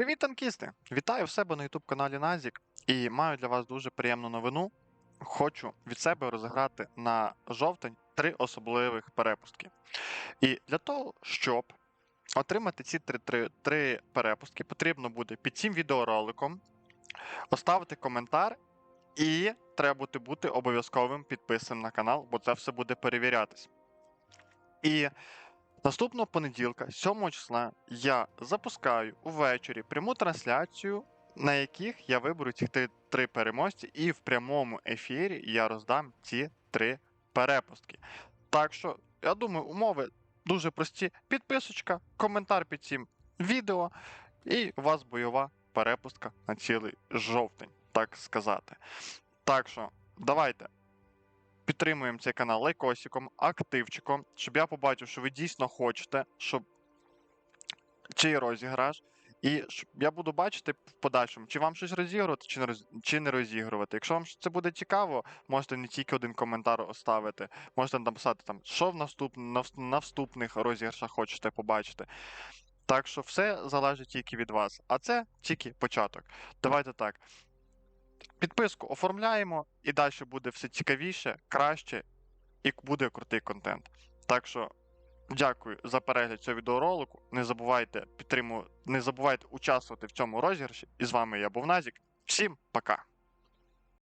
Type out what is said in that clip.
Привіт, танкісти! Вітаю в себе на YouTube каналі Назік і маю для вас дуже приємну новину. Хочу від себе розіграти на жовтень три особливих перепустки. І для того, щоб отримати ці три, три, три перепустки, потрібно буде під цим відеороликом оставити коментар, і треба бути, бути обов'язковим підписаним на канал, бо це все буде перевірятись. І Наступного понеділка, 7 числа, я запускаю увечері пряму трансляцію, на яких я виберу ці три, переможці, і в прямому ефірі я роздам ці три перепустки. Так що, я думаю, умови дуже прості. Підписочка, коментар під цим відео, і у вас бойова перепустка на цілий жовтень, так сказати. Так що, давайте підтримуємо цей канал лайкосиком, активчиком, щоб я побачив, що ви дійсно хочете, щоб чий розіграш. І я буду бачити в подальшому, чи вам щось розігрувати, чи не роз... чи не розігрувати. Якщо вам це буде цікаво, можете не тільки один коментар оставити, можете написати там, що в наступ... на вступних розіграшах хочете побачити. Так що все залежить тільки від вас. А це тільки початок. Давайте так. Підписку оформляємо, і далі буде все цікавіше, краще, і буде крутий контент. Так що дякую за перегляд цього відеоролику. Не забувайте підтримувати, не забувайте участвувати в цьому розіграші. І з вами я був Назік. Всім пока!